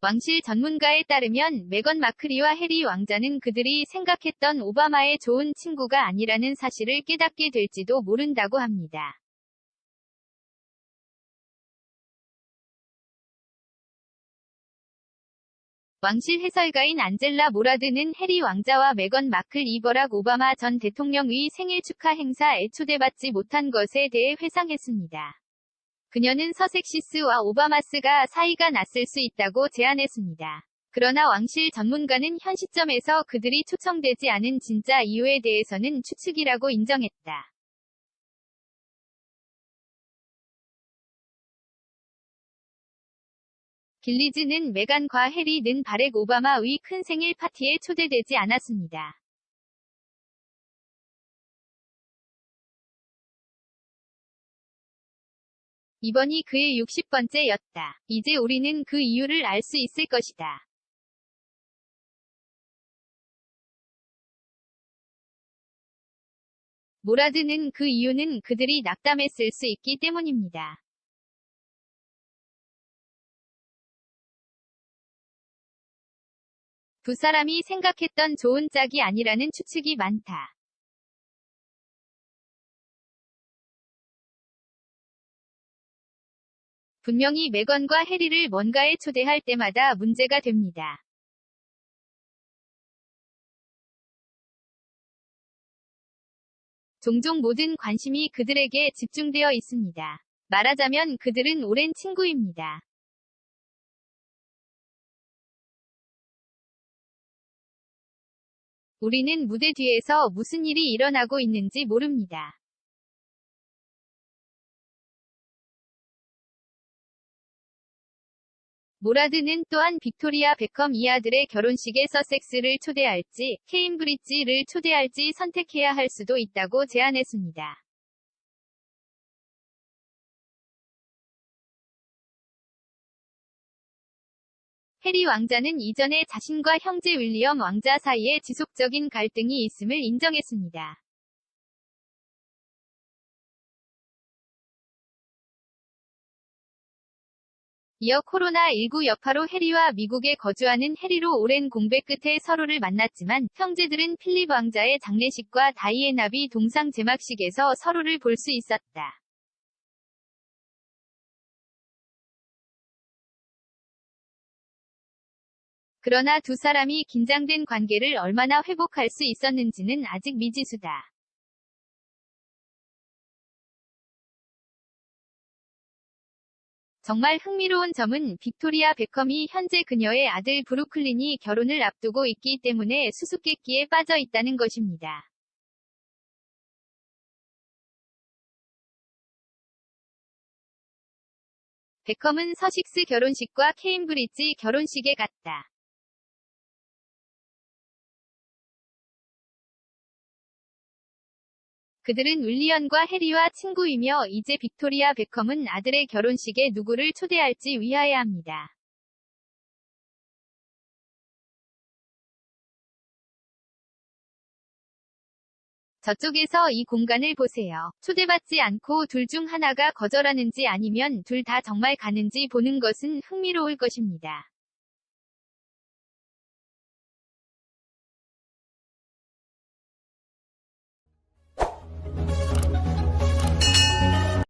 왕실 전문가에 따르면 메건 마크리와 해리 왕자는 그들이 생각했던 오바마의 좋은 친구가 아니라는 사실을 깨닫게 될지도 모른다고 합니다. 왕실 해설가인 안젤라 모라드는 해리 왕자와 메건 마클 이 버락 오바마 전 대통령의 생일 축하 행사에 초대받지 못한 것에 대해 회상했습니다. 그녀는 서섹시스와 오바마스가 사이가 났을 수 있다고 제안했습니다. 그러나 왕실 전문가는 현 시점에서 그들이 초청되지 않은 진짜 이유에 대해서는 추측이라고 인정했다. 길리즈는 메간과 해리는 바렉 오바마의 큰 생일 파티에 초대되지 않았습니다. 이번이 그의 60번째였다. 이제 우리는 그 이유를 알 수 있을 것이다. 모라드는 그 이유는 그들이 낙담했을 수 있기 때문입니다. 두 사람이 생각했던 좋은 짝이 아니라는 추측이 많다. 분명히 메건과 해리를 뭔가에 초대할 때마다 문제가 됩니다. 종종 모든 관심이 그들에게 집중되어 있습니다. 말하자면 그들은 오랜 친구입니다. 우리는 무대 뒤에서 무슨 일이 일어나고 있는지 모릅니다. 모라드는 또한 빅토리아 베컴 이 아들의 결혼식에 서섹스를 초대할지, 케임브리지를 초대할지 선택해야 할 수도 있다고 제안했습니다. 해리 왕자는 이전에 자신과 형제 윌리엄 왕자 사이에 지속적인 갈등이 있음을 인정했습니다. 이어 코로나19 여파로 해리와 미국에 거주하는 해리로 오랜 공백 끝에 서로를 만났지만 형제들은 필립 왕자의 장례식과 다이애나비 동상 제막식에서 서로를 볼 수 있었다. 그러나 두 사람이 긴장된 관계를 얼마나 회복할 수 있었는지는 아직 미지수다. 정말 흥미로운 점은 빅토리아 베컴이 현재 그녀의 아들 브루클린이 결혼을 앞두고 있기 때문에 수수께끼에 빠져 있다는 것입니다. 베컴은 서식스 결혼식과 케임브리지 결혼식에 갔다. 그들은 윌리언과 해리와 친구이며 이제 빅토리아 베컴은 아들의 결혼식에 누구를 초대할지 위하여야 합니다. 저쪽에서 이 공간을 보세요. 초대받지 않고 둘 중 하나가 거절하는지 아니면 둘 다 정말 가는지 보는 것은 흥미로울 것입니다.